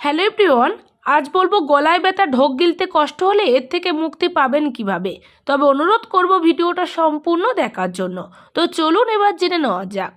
Hello everyone, আজ বলব গলায় ব্যথা, ঢোক গিলতে কষ্ট হলে এর থেকে মুক্তি পাবেন কীভাবে? তবে অনুরোধ করব ভিডিওটা সম্পূর্ণ দেখার জন্য। তো চলুন এবার জেনে নেওয়া যাক।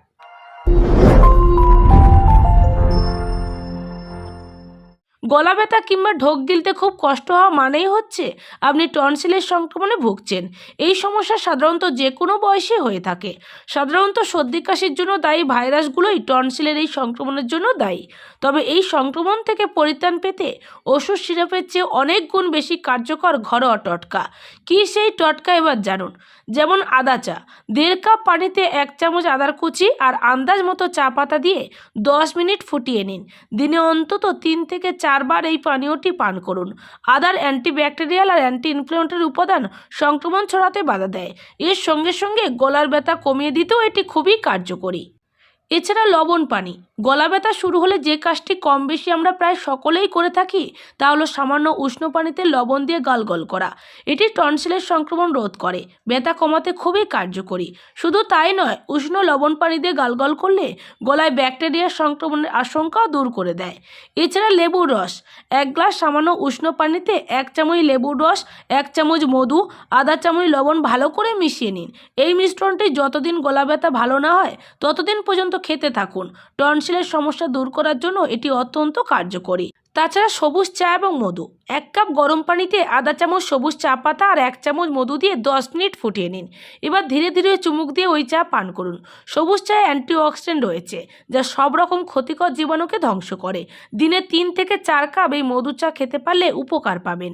গলা ব্যথা কিংবা ঢোক গিলতে খুব কষ্ট হওয়া মানেই হচ্ছে আপনি টনসিলের সংক্রমণে ভুগছেন। এই সমস্যা সাধারণত যে কোনো বয়সে হয়ে থাকে। সাধারণত সর্দি কাশির জন্য দায়ী ভাইরাসগুলোই টনসিলের এই সংক্রমণের জন্য দায়ী। তবে এই সংক্রমণ থেকে পরিত্রাণ পেতে ওষুধ সিরাপের চেয়ে অনেক গুণ বেশি কার্যকর ঘরোয়া টটকা। কী সেই টটকা এবার জানুন। যেমন আদা চা দেড় কাপ পানিতে এক চামচ আদার কুচি আর আন্দাজ মতো চা পাতা দিয়ে দশ মিনিট ফুটিয়ে নিন। দিনে অন্তত তিন থেকে চারবার এই পানীয়টি পান করুন। আদার অ্যান্টিব্যাকটেরিয়াল আর অ্যান্টি ইনফ্লুয়েন্টের উপাদান সংক্রমণ ছড়াতে বাধা দেয়। এর সঙ্গে সঙ্গে গলার ব্যথা কমিয়ে দিতেও এটি খুবই কার্যকরী। এছাড়া লবণ পানি। গলা ব্যথা শুরু হলে যে কাজটি কম বেশি আমরা প্রায় সকলেই করে থাকি, তা হলো সামান্য উষ্ণ পানিতে লবণ দিয়ে গালগল করা। এটি টনসিলের সংক্রমণ রোধ করে, ব্যথা কমাতে খুবই কার্যকরী। শুধু তাই নয়, উষ্ণ লবণ পানি দিয়ে গালগল করলে গলায় ব্যাকটেরিয়ার সংক্রমণের আশঙ্কাও দূর করে দেয়। এছাড়া লেবুর রস, এক গ্লাস সামান্য উষ্ণ পানিতে এক চামচ লেবুর রস, এক চামচ মধু, আধা চামচ লবণ ভালো করে মিশিয়ে নিন। এই মিশ্রণটি যতদিন গলা ব্যথা ভালো না হয়, ততদিন পর্যন্ত খেতে থাকুন। টনসিলের সমস্যা দূর করার জন্য এটি অত্যন্ত কার্যকরী। তাছাড়া সবুজ চা এবং মধু। এক কাপ গরম পানিতে আধা চামচ সবুজ চা পাতা আর এক চামচ মধু দিয়ে দশ মিনিট ফুটিয়ে নিন। এবার ধীরে ধীরে চুমুক দিয়ে ওই চা পান করুন। সবুজ চায়ে অ্যান্টিঅক্সিডেন্ট রয়েছে, যা সব রকম ক্ষতিকর জীবাণুকে ধ্বংস করে। দিনে তিন থেকে চার কাপ এই মধু চা খেতে পারলে উপকার পাবেন।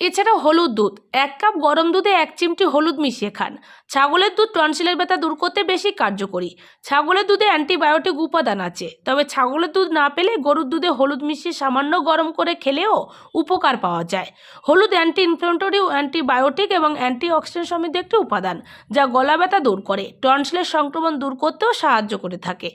এছাড়া হলুদ দুধ। এক কাপ গরম দুধে এক চিমটি হলুদ মিশিয়ে খান। ছাগলের দুধ টনসিলের ব্যথা দূর করতে বেশি কার্যকরী। ছাগলের দুধে অ্যান্টিবায়োটিক উপাদান আছে, তবে ছাগলের দুধ না পেলে গরুর দুধে হলুদ মিশিয়ে সামান্য গরম করে খেলেও উপকার পাওয়া যায়। হলুদ অ্যান্টি ইনফ্লেমেটরি অ্যান্টিবায়োটিক এবং অ্যান্টি অ্যান্টিঅক্সিডেন্ট সমৃদ্ধ একটি উপাদান, যা গলা ব্যথা দূর করে টনসিলের সংক্রমণ দূর করতেও সাহায্য করে থাকে।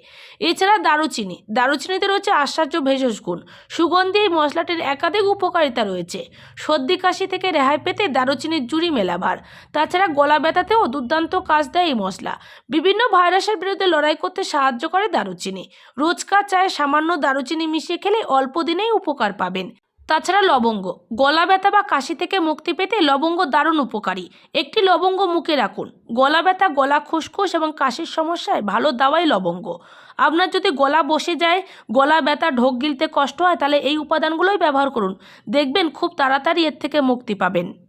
এছাড়া দারুচিনি। দারুচিনিতে রয়েছে আশ্চর্য ভেষজ গুণ। সুগন্ধি এই মশলাটির একাধিক উপকারিতা রয়েছে। সর্দি কাশি থেকে রেহাই পেতে দারুচিনির জুড়ি মেলাবার। তাছাড়া গলা ব্যথাতেও দুর্দান্ত কাজ দেয় এই মশলা। বিভিন্ন ভাইরাসের বিরুদ্ধে লড়াই করতে সাহায্য করে দারুচিনি। রোজকার চায়ে সামান্য দারুচিনি মিশিয়ে খেলে অল্প দিনেই উপকার পাবেন। তাছাড়া লবঙ্গ। গলা ব্যথা বা কাশি থেকে মুক্তি পেতে লবঙ্গ দারুণ উপকারী। একটি লবঙ্গ মুখে রাখুন। গলা ব্যথা, গলা খুসখুস এবং কাশির সমস্যায় ভালো দাওয়াই লবঙ্গ। আপনার যদি গলা বসে যায়, গলা ব্যথা, ঢোক গিলতে কষ্ট হয়, তাহলে এই উপাদানগুলোই ব্যবহার করুন। দেখবেন খুব তাড়াতাড়ি এর থেকে মুক্তি পাবেন।